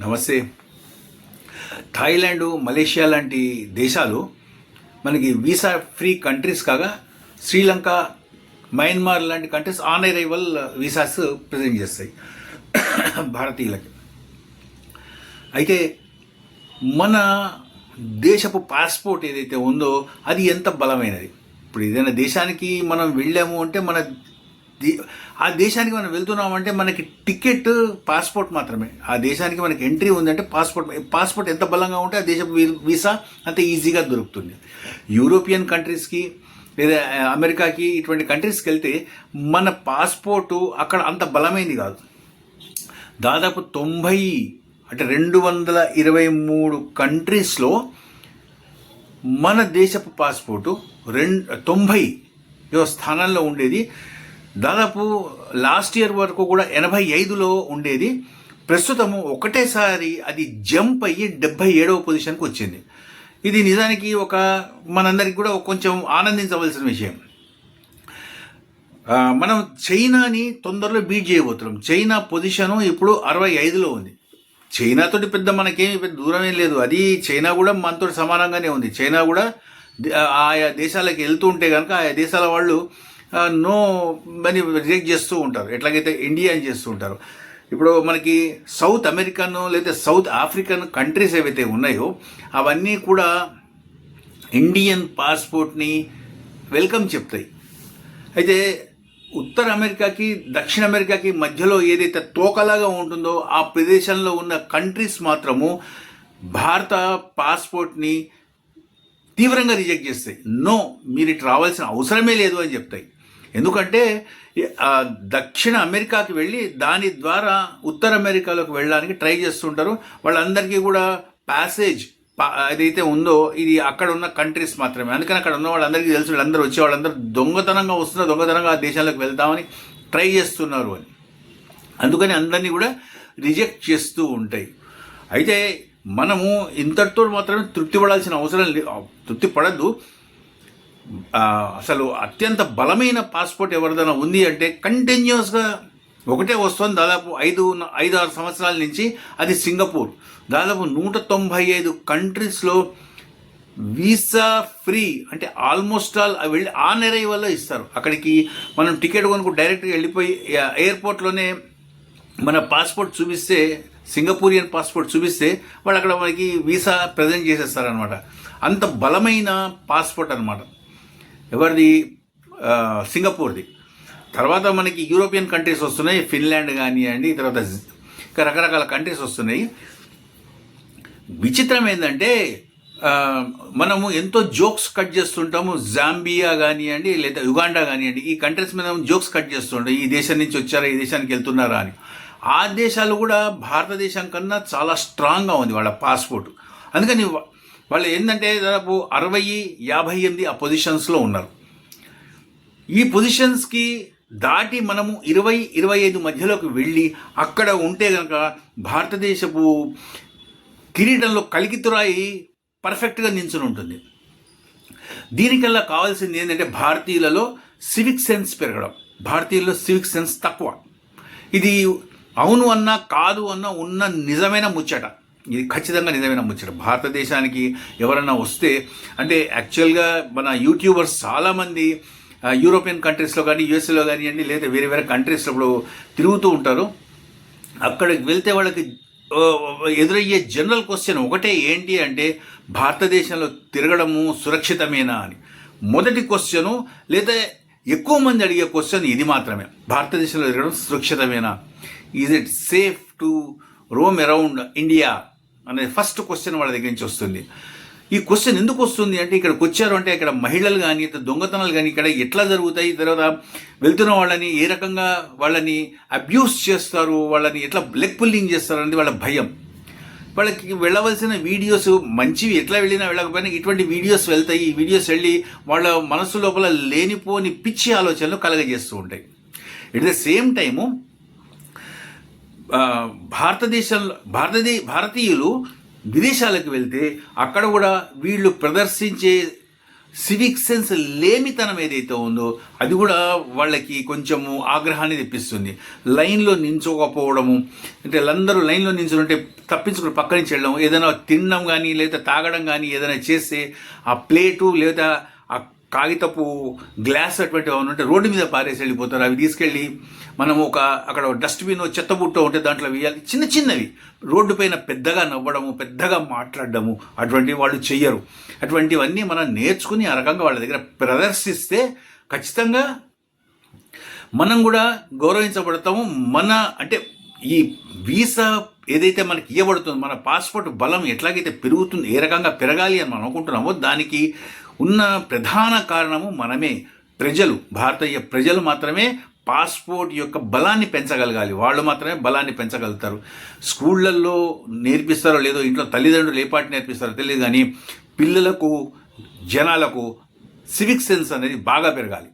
నమస్తే. Thailand Malaysia లాంటి దేశాలు మనకి వీసా ఫ్రీ కంట్రీస్ కాగా శ్రీలంక మయన్మార్ లాంటి countries on arrival visas present చేస్తాయి. భారతీయులకి. అయితే మన దేశపు పాస్పోర్ట్ ఏదైతే ఉందో అది ఎంత బలమైనది? ఇప్పుడు ఏదైనా దేశానికి మనం వెళ్ళాము అంటే మన ఆ దేశానికి మనం వెళ్తున్నామంటే మనకి టికెట్ పాస్పోర్ట్ మాత్రమే. ఆ దేశానికి మనకి ఎంట్రీ ఉందంటే పాస్పోర్ట్ పాస్పోర్ట్ ఎంత బలంగా ఉంటే ఆ దేశపు వీ- వీసా అంత ఈజీగా దొరుకుతుంది. యూరోపియన్ కంట్రీస్కి లేదా అమెరికాకి ఇటువంటి కంట్రీస్కి వెళ్తే మన పాస్పోర్టు అక్కడ అంత బలమైంది కాదు. దాదాపు తొంభై అంటే రెండు వందల ఇరవై మూడు కంట్రీస్లో మన దేశపు పాస్పోర్టు రెండు తొంభై స్థానంలో ఉండేది. దాదాపు లాస్ట్ ఇయర్ వరకు కూడా ఎనభై ఐదులో ఉండేది. ప్రస్తుతము ఒకటేసారి అది జంప్ అయ్యి డెబ్బై ఏడవ పొజిషన్కి వచ్చింది. ఇది నిజానికి ఒక మనందరికి కూడా కొంచెం ఆనందించవలసిన విషయం. మనం చైనాని తొందరలో బీట్ చేయబోతున్నాం. చైనా పొజిషను ఇప్పుడు అరవై ఐదులో ఉంది. చైనాతోటి పెద్ద మనకేమి పెద్ద దూరం ఏం లేదు. అది చైనా కూడా మనతో సమానంగానే ఉంది. చైనా కూడా ఆయా దేశాలకు వెళ్తూ ఉంటే కనుక ఆయా దేశాల వాళ్ళు నో అని రిజెక్ట్ చేస్తూ ఉంటారు. ఎట్లాగైతే ఇండియా అని చేస్తూ ఉంటారు. ఇప్పుడు మనకి సౌత్ అమెరికన్ లేదా సౌత్ ఆఫ్రికన్ కంట్రీస్ ఏవైతే ఉన్నాయో అవన్నీ కూడా ఇండియన్ పాస్పోర్ట్ని వెల్కమ్ చెప్తాయి. అయితే ఉత్తర అమెరికాకి దక్షిణ అమెరికాకి మధ్యలో ఏదైతే తోకలాగా ఉంటుందో ఆ ప్రదేశంలో ఉన్న కంట్రీస్ మాత్రము భారత పాస్పోర్ట్ని తీవ్రంగా రిజెక్ట్ చేస్తాయి. నో మీరు ఇటు రావాల్సిన అవసరమే లేదు అని చెప్తాయి. ఎందుకంటే దక్షిణ అమెరికాకి వెళ్ళి దాని ద్వారా ఉత్తర అమెరికాలోకి వెళ్ళడానికి ట్రై చేస్తుంటారు. వాళ్ళందరికీ కూడా ప్యాసేజ్ ఏదైతే ఉందో ఇది అక్కడ ఉన్న కంట్రీస్ మాత్రమే. అందుకని అక్కడ ఉన్న వాళ్ళందరికీ తెలుసు వాళ్ళందరూ వచ్చే వాళ్ళందరూ దొంగతనంగా వస్తున్న దొంగతనంగా ఆ దేశాలకు వెళ్తామని ట్రై చేస్తున్నారు అని. అందుకని అందరినీ కూడా రిజెక్ట్ చేస్తూ ఉంటాయి. అయితే మనము ఇంతటితో మాత్రమే తృప్తి పడాల్సిన అవసరం తృప్తి పడద్దు. అసలు అత్యంత బలమైన పాస్పోర్ట్ ఎవరిదైనా ఉంది అంటే కంటిన్యూస్గా ఒకటే వస్తుంది. దాదాపు ఐదు ఐదు ఆరు సంవత్సరాల నుంచి అది సింగపూర్. దాదాపు నూట తొంభై ఐదు కంట్రీస్లో వీసా ఫ్రీ అంటే ఆల్మోస్ట్ ఆల్ వెళ్ళి ఆన్ వల్ల ఇస్తారు. అక్కడికి మనం టికెట్ కొనుక్కు డైరెక్ట్గా వెళ్ళిపోయి ఎయిర్పోర్ట్లోనే మన పాస్పోర్ట్ చూపిస్తే సింగపూరియన్ పాస్పోర్ట్ చూపిస్తే వాళ్ళు అక్కడ మనకి వీసా ప్రజెంట్ చేసేస్తారనమాట అంత బలమైన పాస్పోర్ట్ అనమాట ఎవరిది? సింగపూర్ది. తర్వాత మనకి యూరోపియన్ కంట్రీస్ వస్తున్నాయి. ఫిన్లాండ్ కానివ్వండి తర్వాత ఇంకా రకరకాల కంట్రీస్ వస్తున్నాయి. విచిత్రం ఏంటంటే మనము ఎంతో జోక్స్ కట్ చేస్తుంటాము. జాంబియా కానివ్వండి లేదా యుగాండా కానివ్వండి ఈ కంట్రీస్ మీద జోక్స్ కట్ చేస్తుంటాం. ఈ దేశం నుంచి వచ్చారా ఈ దేశానికి వెళ్తున్నారా అని. ఆ దేశాలు కూడా భారతదేశం కన్నా చాలా స్ట్రాంగ్గా ఉంది వాళ్ళ పాస్పోర్ట్ అందుకని వాళ్ళు ఏంటంటే దాదాపు అరవై యాభై ఎనిమిది ఆ పొజిషన్స్లో ఉన్నారు. ఈ పొజిషన్స్కి దాటి మనము ఇరవై ఇరవై ఐదు మధ్యలోకి వెళ్ళి అక్కడ ఉంటే కనుక భారతదేశపు కిరీటంలో కలికితురాయి పర్ఫెక్ట్గా నించుని ఉంటుంది. దీనికల్లా కావాల్సింది ఏంటంటే భారతీయులలో సివిక్ సెన్స్ పెరగడం. భారతీయుల్లో సివిక్ సెన్స్ తక్కువ. ఇది అవును అన్నా కాదు అన్నా ఉన్న నిజమైన ముచ్చట. ఇది ఖచ్చితంగా నిజమైన ముచ్చట భారతదేశానికి ఎవరైనా వస్తే అంటే యాక్చువల్గా మన యూట్యూబర్స్ చాలామంది యూరోపియన్ కంట్రీస్లో కానీ యూఎస్ఏలో కానివ్వండి లేదా వేరే వేరే కంట్రీస్లో ఇప్పుడు తిరుగుతూ ఉంటారు. అక్కడికి వెళ్తే వాళ్ళకి ఎదురయ్యే జనరల్ క్వశ్చన్ ఒకటే ఏంటి అంటే భారతదేశంలో తిరగడము సురక్షితమేనా అని. మొదటి క్వశ్చను లేదా ఎక్కువ మంది అడిగే క్వశ్చన్ ఇది మాత్రమే. భారతదేశంలో తిరగడం సురక్షితమేనా? Is it safe to roam around India అనే ఫస్ట్ క్వశ్చన్ వాళ్ళ దగ్గర నుంచి వస్తుంది. ఈ క్వశ్చన్ ఎందుకు వస్తుంది అంటే ఇక్కడికి వచ్చారు అంటే ఇక్కడ మహిళలు కానీ దొంగతనాలు కానీ ఇక్కడ ఎట్లా జరుగుతాయి తర్వాత వెళ్తున్న వాళ్ళని ఏ రకంగా వాళ్ళని అబ్యూస్ చేస్తారు వాళ్ళని ఎట్లా బ్లెక్ పుల్లింగ్ చేస్తారు అనేది వాళ్ళ భయం. వాళ్ళకి వెళ్ళవలసిన వీడియోస్ మంచివి ఎట్లా వెళ్ళినా వెళ్ళకపోయినా ఇటువంటి వీడియోస్ వెళ్తాయి. ఈ వీడియోస్ వెళ్ళి వాళ్ళ మనసు లోపల లేనిపోని పిచ్చి ఆలోచనలు కలగజేస్తూ ఉంటాయి. ఎట్ ద సేమ్ టైము భారతదేశంలో భారతదే భారతీయులు విదేశాలకు వెళ్తే అక్కడ కూడా వీళ్ళు ప్రదర్శించే సివిక్ సెన్స్ లేమితనం ఏదైతే ఉందో అది కూడా వాళ్ళకి కొంచెము ఆగ్రహాన్ని తెప్పిస్తుంది. లైన్లో నించోకపోవడము అంటే వాళ్ళందరూ లైన్లో నించుంటే తప్పించుకుని పక్క నుంచి వెళ్ళడం ఏదైనా తినడం కానీ లేదా తాగడం కానీ ఏదైనా చేస్తే ఆ ప్లేటు లేదా కాగితపు గ్లాస్ అటువంటి ఏమైనా ఉంటే రోడ్డు మీద పారేసి వెళ్ళిపోతారు. అవి తీసుకెళ్ళి మనం ఒక అక్కడ డస్ట్బిన్ చెత్త బుట్ట ఉంటే దాంట్లో వేయాలి. చిన్న చిన్నవి. రోడ్డు పైన పెద్దగా నవ్వడము పెద్దగా మాట్లాడడము అటువంటివి వాళ్ళు చెయ్యరు. అటువంటివన్నీ మనం నేర్చుకుని ఆ రకంగా వాళ్ళ దగ్గర ప్రదర్శిస్తే ఖచ్చితంగా మనం కూడా గౌరవించబడతాము. మన అంటే ఈ వీసా ఏదైతే మనకి ఇవ్వబడుతుందో మన పాస్పోర్ట్ బలం ఎట్లాగైతే పెరుగుతుంది ఏ రకంగా పెరగాలి అని మనం అనుకుంటున్నామో దానికి ఉన్న ప్రధాన కారణము మనమే. ప్రజలు భారతీయ ప్రజలు మాత్రమే పాస్పోర్ట్ యొక్క బలాన్ని పెంచగలగాలి. వాళ్ళు మాత్రమే బలాన్ని పెంచగలుగుతారు. స్కూళ్ళల్లో నేర్పిస్తారో లేదో ఇంట్లో తల్లిదండ్రులు ఏ పాటి నేర్పిస్తారో తెలియదు కానీ పిల్లలకు జనాలకు సివిక్ సెన్స్ అనేది బాగా పెరగాలి.